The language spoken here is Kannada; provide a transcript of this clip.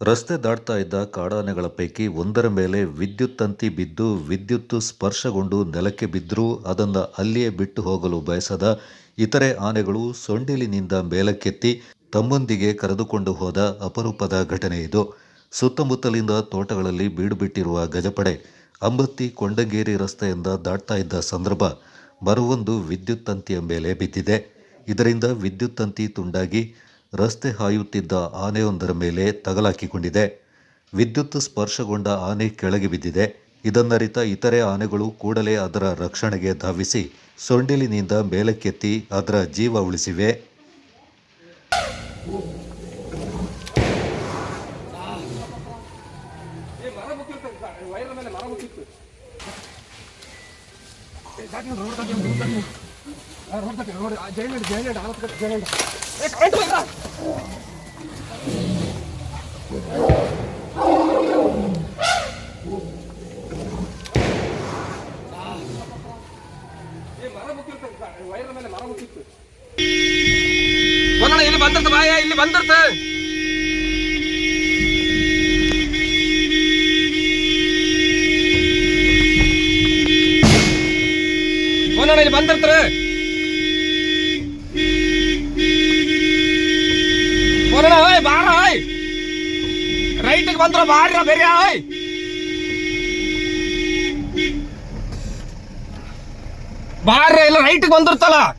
ರಸ್ತೆ ದಾಟ್ತಾ ಇದ್ದ ಕಾಡಾನೆಗಳ ಪೈಕಿ ಒಂದರ ಮೇಲೆ ವಿದ್ಯುತ್ ತಂತಿ ಬಿದ್ದು ವಿದ್ಯುತ್ ಸ್ಪರ್ಶಗೊಂಡು ನೆಲಕ್ಕೆ ಬಿದ್ದರೂ ಅದನ್ನು ಅಲ್ಲಿಯೇ ಬಿಟ್ಟು ಹೋಗಲು ಬಯಸದ ಇತರೆ ಆನೆಗಳು ಸೊಂಡಿಲಿನಿಂದ ಮೇಲಕ್ಕೆತ್ತಿ ತಮ್ಮೊಂದಿಗೆ ಕರೆದುಕೊಂಡು ಹೋದ ಅಪರೂಪದ ಘಟನೆ ಇದು. ಸುತ್ತಮುತ್ತಲಿಂದ ತೋಟಗಳಲ್ಲಿ ಬೀಡುಬಿಟ್ಟಿರುವ ಗಜಪಡೆ, ಅಂಬತ್ತಿ, ಕೊಂಡಂಗೇರಿ ರಸ್ತೆಯಿಂದ ದಾಟ್ತಾ ಇದ್ದ ಸಂದರ್ಭ ಮರವೊಂದು ವಿದ್ಯುತ್ ತಂತಿಯ ಮೇಲೆ ಬಿದ್ದಿದೆ. ಇದರಿಂದ ವಿದ್ಯುತ್ ತಂತಿ ತುಂಡಾಗಿ ರಸ್ತೆ ಹಾಯುತ್ತಿದ್ದ ಆನೆಯೊಂದರ ಮೇಲೆ ತಗಲಾಕಿಕೊಂಡಿದೆ. ವಿದ್ಯುತ್ ಸ್ಪರ್ಶಗೊಂಡ ಆನೆ ಕೆಳಗೆ ಬಿದ್ದಿದೆ. ಇದನ್ನರಿತ ಇತರೆ ಆನೆಗಳು ಕೂಡಲೇ ಅದರ ರಕ್ಷಣೆಗೆ ಧಾವಿಸಿ ಸೊಂಡಿಲಿನಿಂದ ಮೇಲಕ್ಕೆತ್ತಿ ಅದರ ಜೀವ ಉಳಿಸಿವೆ. ಮರ ಮುಚ್ಚಿರ್ತದೆ ವೈರ್ ಮೇಲೆ ಮರ ಮುಚ್ಚಿತ್ತು ಜೈನಡ್ ಜೈನಡ್ ಆಲತ್ ಜೈನಡ್ ಮರ ಮುಚ್ಚಿರ್ತದೆ ವೈರ್ ಮೇಲೆ ಮರ ಮುಚ್ಚಿತ್ತು ಒಂದಣ್ಣ ಇಲ್ಲಿ ಬಂದಿರ್ತ ಬಾಯ ಇಲ್ಲಿ ಬಂದಿರ್ತ ಒಂದಣ್ಣ ಇಲ್ಲಿ ಬಂದಿರ್ತಾರ முதல்ல ஓய் பாரா ஓய் ரைட்டுக்கு வந்துடும் பாருடா பெரியா ஓய் பாரு இல்லை ரைட்டுக்கு வந்துருத்தலாம்